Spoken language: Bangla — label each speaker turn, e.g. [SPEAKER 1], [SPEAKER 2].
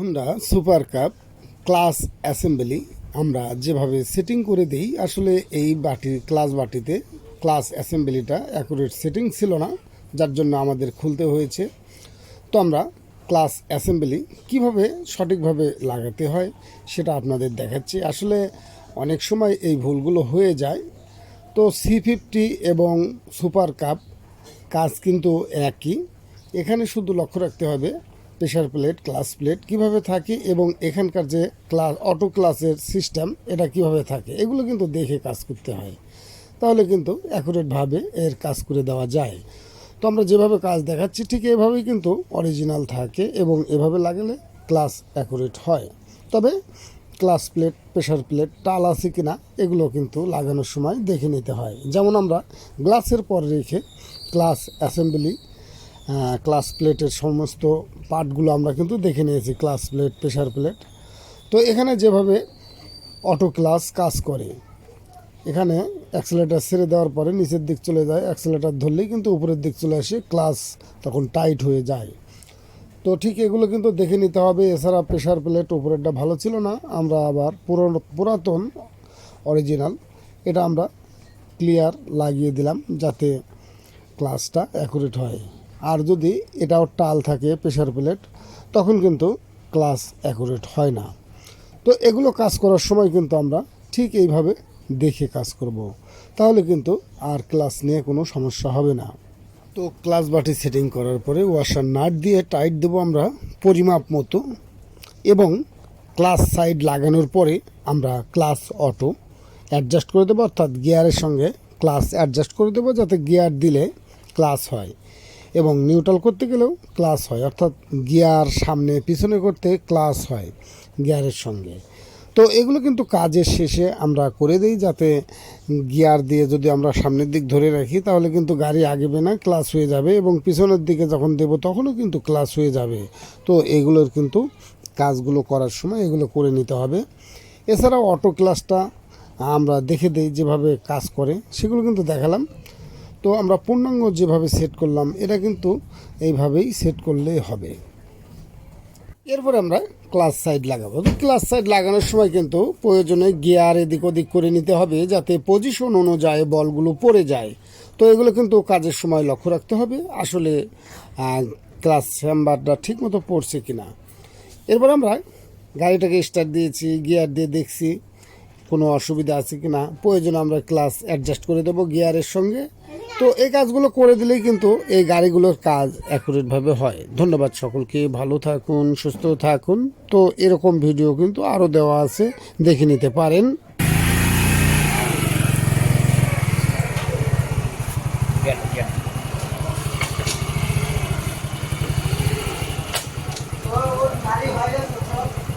[SPEAKER 1] Honda super cup clutch assembly আমরা যেভাবে সেটিং করে দিই, আসলে এই বাটির, ক্লাস বাটিতে ক্লাস অ্যাসেম্বলিটা অ্যাকুরেট সেটিং ছিল না, যার জন্য আমাদের খুলতে হয়েছে। তো আমরা ক্লাস অ্যাসেম্বলি কীভাবে সঠিকভাবে লাগাতে হয় সেটা আপনাদের দেখাচ্ছি। আসলে অনেক সময় এই ভুলগুলো হয়ে যায়। তো সি ফিফটি এবং সুপার কাপ কাজ কিন্তু একই। এখানে শুধু লক্ষ্য রাখতে হবে প্রেশার প্লেট ক্লাস প্লেট কীভাবে থাকে এবং এখানকার যে ক্লাস, অটো ক্লাসের সিস্টেম, এটা কীভাবে থাকে, এগুলো কিন্তু দেখে কাজ করতে হয়। তাহলে কিন্তু অ্যাকুরেটভাবে এর কাজ করে দেওয়া যায়। তো আমরা যেভাবে কাজ দেখাচ্ছি, ঠিক এভাবেই কিন্তু অরিজিনাল থাকে এবং এভাবে লাগালে ক্লাস অ্যাকুরেট হয়। তবে ক্লাস প্লেট প্রেশার প্লেট, টাল আছে কি না এগুলো কিন্তু লাগানোর সময় দেখে নিতে হয়। যেমন আমরা গ্লাসের পর রেখে ক্লাস অ্যাসেম্বলি ক্লাস প্লেটের সমস্ত পার্টগুলো আমরা কিন্তু দেখে নিয়েছি ক্লাস প্লেট প্রেশার প্লেট তো এখানে যেভাবে অটো ক্লাস কাজ করে, এখানে অ্যাক্সেলেটার ছেড়ে দেওয়ার পরে নিচের দিক চলে যায় অ্যাক্সেলেটার ধরলেই কিন্তু উপরের দিক চলে আসে ক্লাস তখন টাইট হয়ে যায়। তো ঠিক এগুলো কিন্তু দেখে নিতে হবে, এছাড়া প্রেশার প্লেট উপরেরটা ভালো ছিল না, আমরা আবার পুরনো, পুরাতন অরিজিনাল এটা আমরা ক্লিয়ার লাগিয়ে দিলাম যাতে ক্লাসটা অ্যাকুরেট হয়। আর যদি এটাও টাল থাকে প্রেশার প্লেট, তখন কিন্তু ক্লাস অ্যাকুরেট হয় না। তো এগুলো কাজ করার সময় কিন্তু আমরা ঠিক এইভাবে দেখে কাজ করব। তাহলে কিন্তু আর ক্লাস নিয়ে কোনো সমস্যা হবে না। তো ক্লাস বাটি সেটিং করার পরে ওয়াশার নাট দিয়ে টাইট দেবো আমরা পরিমাপ মতো এবং ক্লাস সাইড লাগানোর পরে আমরা ক্লাস অটো অ্যাডজাস্ট করে দেবো, অর্থাৎ গিয়ারের সঙ্গে ক্লাস অ্যাডজাস্ট করে দেবো, যাতে গিয়ার দিলে ক্লাস হয়। এবং নিউট্রাল করতে গেলেও ক্লাস হয়। অর্থাৎ গিয়ার সামনে পিছনে করতে ক্লাস হয় গিয়ারের সঙ্গে। তো এগুলো কিন্তু কাজের শেষে আমরা করে দিই যাতে গিয়ার দিয়ে যদি আমরা সামনের দিক ধরে রাখি, তাহলে কিন্তু গাড়ি আগেবে না ক্লাস হয়ে যাবে এবং পিছনের দিকে যখন দেবো তখনও কিন্তু ক্লাস হয়ে যাবে। তো এগুলোর কিন্তু কাজগুলো করার সময় এগুলো করে নিতে হবে। এছাড়াও অটো ক্লাসটা আমরা দেখে দিই যেভাবে কাজ করে, সেগুলো কিন্তু দেখালাম। তো আমরা পূর্ণাঙ্গ যেভাবে সেট করলাম, এটা কিন্তু এইভাবেই সেট করলেই হবে। এরপরে আমরা ক্লাস সাইড লাগাবো। ক্লাস সাইড লাগানোর সময় কিন্তু প্রয়োজনে গিয়ার এদিক ওদিক করে নিতে হবে যাতে পজিশন অনুযায়ী বলগুলো পড়ে যায়। তো এগুলো কিন্তু কাজের সময় লক্ষ্য রাখতে হবে, আসলে ক্লাস চেম্বারটা ঠিক মতো পড়ছে কিনা। এরপর আমরা গাড়িটাকে স্টার্ট দিয়েছি গিয়ার দিয়ে দেখছি কোনো অসুবিধা আছে কি না প্রয়োজনে আমরা ক্লাস অ্যাডজাস্ট করে দেবো গিয়ারের সঙ্গে। তো এই কাজগুলো করে দিলেই কিন্তু এই গাড়িগুলোর কাজ অ্যাকুরেটভাবে হয়। ধন্যবাদ সকলকে, ভালো থাকুন, সুস্থ থাকুন। তো এরকম ভিডিও কিন্তু আরও দেওয়া আছে, দেখে নিতে পারেন।